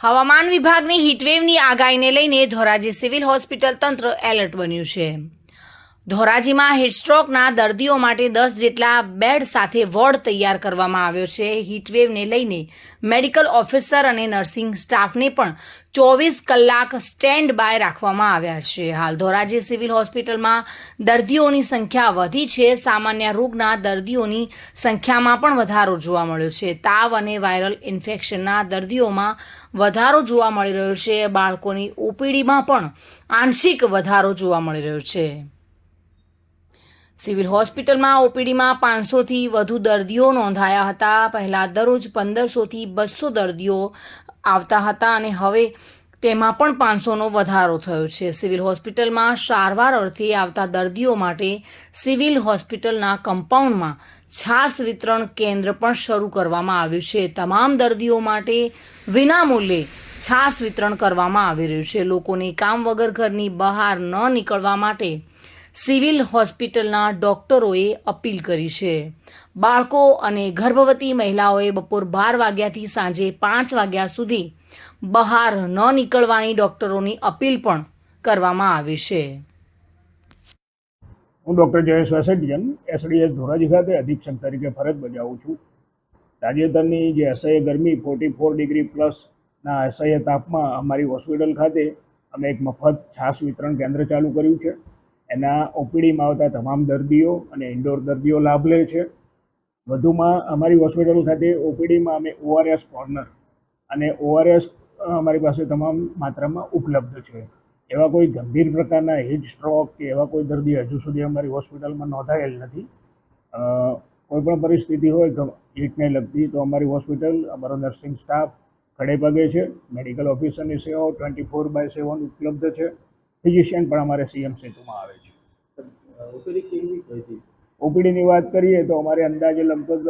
હવામાન વિભાગની હીટવેવની આગાહીને લઈને ધોરાજી સિવિલ હોસ્પિટલ તંત્ર એલર્ટ બન્યું છે. ધોરાજીમાં હીટસ્ટ્રોકના દર્દીઓ માટે દસ જેટલા બેડ સાથે વોર્ડ તૈયાર કરવામાં આવ્યો છે. હીટવેવને લઈને મેડિકલ ઓફિસર અને નર્સિંગ સ્ટાફને પણ ચોવીસ કલાક સ્ટેન્ડ બાય રાખવામાં આવ્યા છે. હાલ ધોરાજી સિવિલ હોસ્પિટલમાં દર્દીઓની સંખ્યા વધી છે. સામાન્ય રોગના દર્દીઓની સંખ્યામાં પણ વધારો જોવા મળ્યો છે. તાવ અને વાયરલ ઇન્ફેક્શનના દર્દીઓમાં વધારો જોવા મળી રહ્યો છે. બાળકોની ઓપીડીમાં પણ આંશિક વધારો જોવા મળી રહ્યો છે. સિવિલ હોસ્પિટલમાં ઓપીડીમાં પાંચસોથી વધુ દર્દીઓ નોંધાયા હતા. પહેલાં દરરોજ પંદરસોથી બસો દર્દીઓ આવતા હતા અને હવે તેમાં પણ પાંચસોનો વધારો થયો છે. સિવિલ હોસ્પિટલમાં સારવાર અર્થે આવતા દર્દીઓ માટે સિવિલ હોસ્પિટલના કમ્પાઉન્ડમાં છાસ વિતરણ કેન્દ્ર પણ શરૂ કરવામાં આવ્યું છે. તમામ દર્દીઓ માટે વિનામૂલ્યે છાસ વિતરણ કરવામાં આવી રહ્યું છે. લોકોને કામ વગર ઘરની બહાર ન નીકળવા માટે સિવિલ હોસ્પિટલના ડોક્ટરોએ અપીલ કરી છે. બાળકો અને ગર્ભવતી મહિલાઓએ બપોર બાર વાગ્યાથી સાંજે પાંચ વાગ્યા સુધી બહાર ન નીકળવાની ડોક્ટરોની અપીલ પણ કરવામાં આવી છે. હું ડૉક્ટર જયેશ વેસેટિયન એસડીએસ ધોરાજી ખાતે અધિક્ષક તરીકે ફરજ બજાવું છું. તાજેતરની જે અસહ્ય ગરમી ફોર્ટી ફોર ડિગ્રી પ્લસના અસહ્ય તાપમાં અમારી હોસ્પિટલ ખાતે અમે એક મફત છાશ વિતરણ કેન્દ્ર ચાલુ કર્યું છે. એના ઓપીડીમાં આવતા તમામ દર્દીઓ અને ઇન્ડોર દર્દીઓ લાભ લે છે. વધુમાં અમારી હોસ્પિટલ ખાતે ઓપીડીમાં અમે ઓઆરએસ કોર્નર અને ઓઆરએસ અમારી પાસે તમામ માત્રામાં ઉપલબ્ધ છે. એવા કોઈ ગંભીર પ્રકારના હીટ સ્ટ્રોક કે એવા કોઈ દર્દી હજુ સુધી અમારી હોસ્પિટલમાં નોંધાયેલ નથી. કોઈ પણ પરિસ્થિતિ હોય હીટને લગતી તો અમારી હોસ્પિટલ, અમારો નર્સિંગ સ્ટાફ ખડે પગે છે. મેડિકલ ઓફિસરની સેવાઓ ટ્વેન્ટી ફોર બાય સેવન ઉપલબ્ધ છે. ફિઝિશિયન પણ અમારે સીએમ સેતુમાં આવે છે. ઓપીડીની વાત કરીએ તો અમારે અંદાજે લગભગ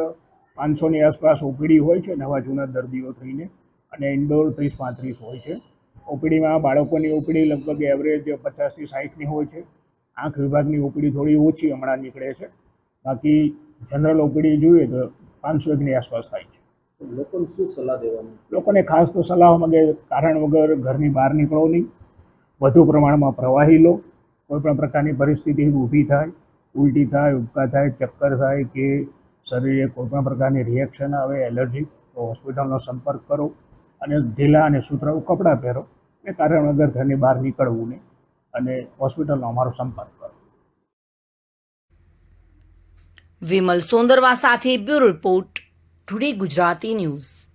પાંચસોની આસપાસ ઓપીડી હોય છે નવા જૂના દર્દીઓ થઈને અને ઇન્ડોર ત્રીસ પાંત્રીસ હોય છે. ઓપીડીમાં બાળકોની ઓપીડી લગભગ એવરેજ પચાસથી સાઠની હોય છે. આંખ વિભાગની ઓપીડી થોડી ઓછી હમણાં નીકળે છે. બાકી જનરલ ઓપીડી જોઈએ તો પાંચસો એકની આસપાસ થાય છે. લોકોને શું સલાહ દેવાની? લોકોને ખાસ તો સલાહ મગે કારણ વગર ઘરની બહાર નીકળો નહીં. વધુ પ્રમાણમાં પ્રવાહી લો. કોઈ પણ પ્રકારની પરિસ્થિતિ ઊભી થાય, ઉલટી થાય, ઉબકા થાય, ચક્કર થાય કે શરીરે કોઈ પણ પ્રકારની રિએક્શન આવે એલર્જી તો હોસ્પિટલનો સંપર્ક કરો અને ઢીલા અને સુતરાઉ કપડાં પહેરો. એ કારણ વગર ઘરની બહાર નીકળવું નહીં અને હોસ્પિટલનો અમારો સંપર્ક કરો. વિમલ સોંદરવા સાથે bureau report today Gujarati news.